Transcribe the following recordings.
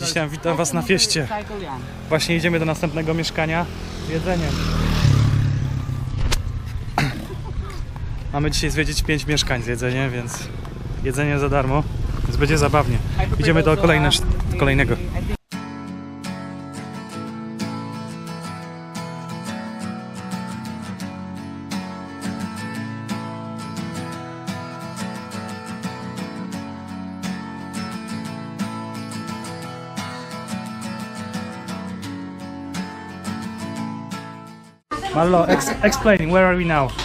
Dziś tam witam Was na fieście. Właśnie idziemy do następnego mieszkania z jedzeniem. Mamy dzisiaj zwiedzić 5 mieszkań z jedzeniem, więc jedzenie za darmo, więc będzie zabawnie. Idziemy do kolejne, kolejnego. Marlo, ex explain, where are we now?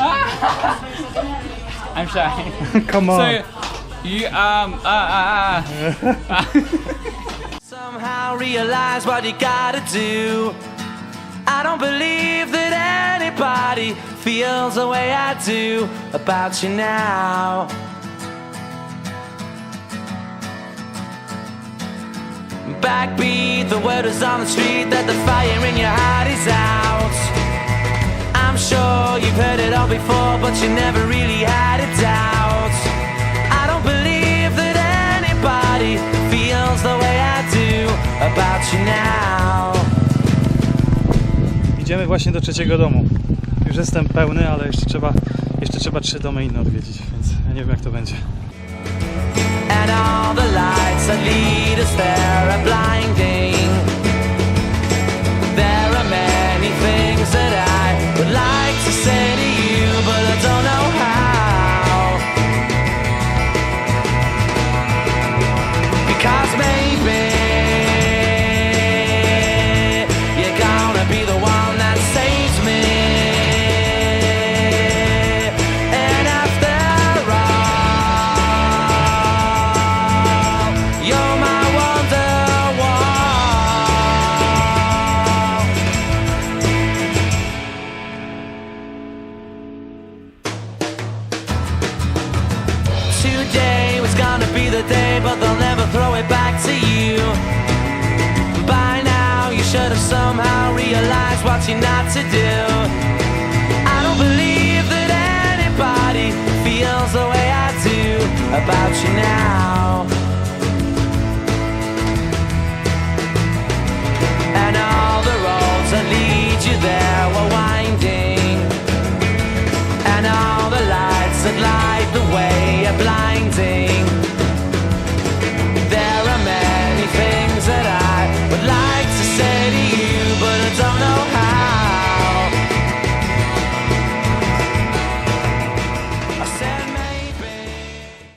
I'm shy. Come on. so, you um uh uh. uh. Somehow realize what you gotta do. I don't believe that anybody feels the way I do about you now. Backbeat, the word is on the street that the fire before, but you never really had a doubt. I don't believe that anybody feels the way I do about you now. Idziemy właśnie do trzeciego domu. Już jestem pełny, ale jeszcze trzeba, jeszcze trzeba trzy domy inne odwiedzić, więc ja nie wiem jak to będzie. And all the lights that lead us there are blinding. Be the one that saves me. And after all, you're my wonderwall. Today was gonna be the day, but they'll should have somehow realized what you're not to do. I don't believe that anybody feels the way I do about you now. And all the roads that lead you there were winding. And all the lights that light the way are blinding.